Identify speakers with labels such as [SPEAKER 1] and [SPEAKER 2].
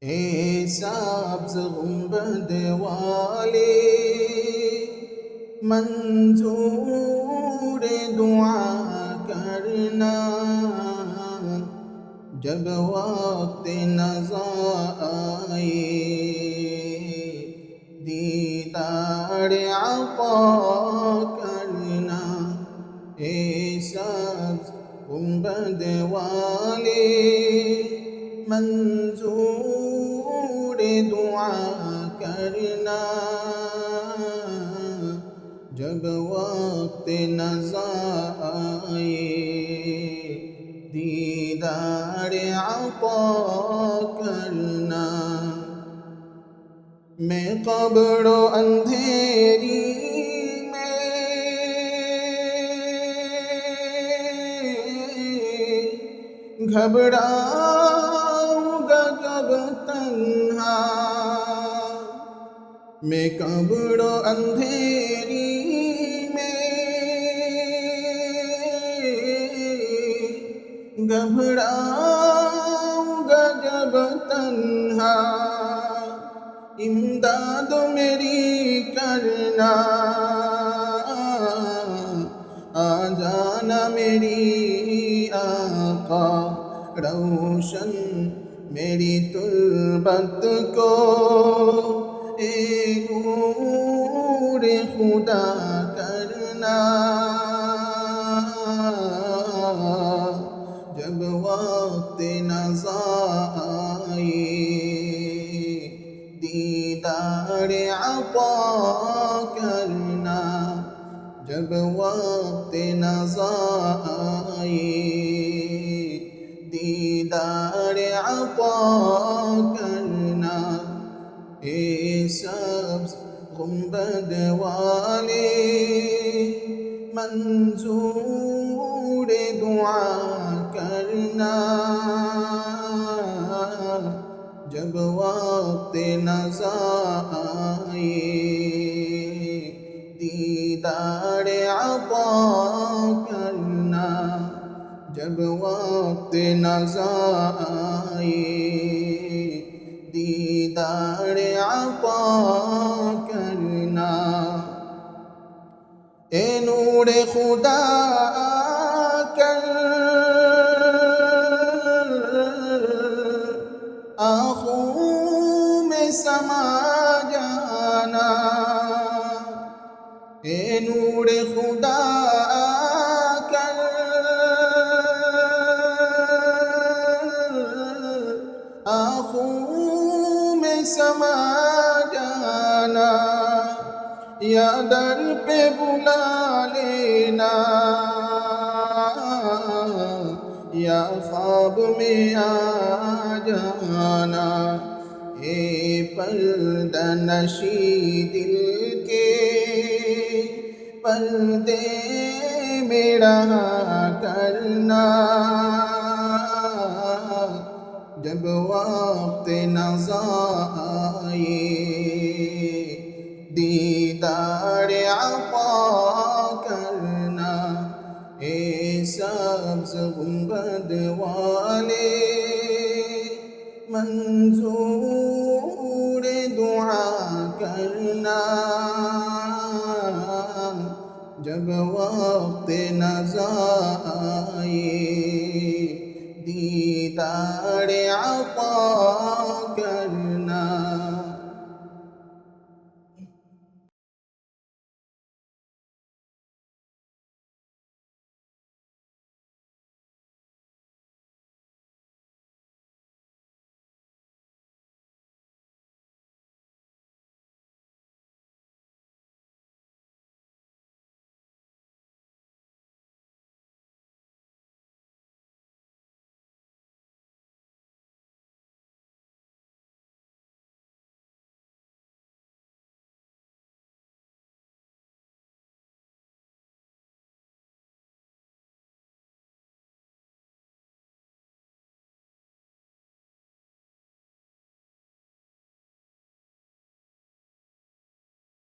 [SPEAKER 1] اے سبز گنبد والے منظور دعا کرنا۔ جب وقت نظر آئے، دیدار عطا کرنا۔ اے سبز گنبد والے منظور دعا کرنا جب وقت نظر آئے دیدار عطا کرنا۔ میں قبر و اندھیری میں گھبراؤں گا جب تنہا میں قبر و اندھیری میں گھبراؤں گا جب تنہا۔ امداد میری کرنا۔ آ جانا میری آقا روشن میری تربت کو اے نور خدا کرنا جب وقت نظر آئے دیدار عطا کرنا جب وقت نظر آئے دیدار عطا کرنا اے سبز گنبد والے منظور دعا کرنا جب وقت نظر آئے دیدار عطا کرنا جب وقت نظر آئے دیدار عطا کرنا۔ اے نور خدا کر۔ آنکھوں میں سما جانا۔ اے نور خدا کر۔ آنکھوں میں سما جانا یا در پہ بلا لینا یا خواب میں آ جانا، اے پردہ نشی دل کے، پردے میرا کرنا. جب وقت نظر آئے دیدار عطا کرنا اے سبز گنبد والے منظور دعا کرنا جب وقت نظر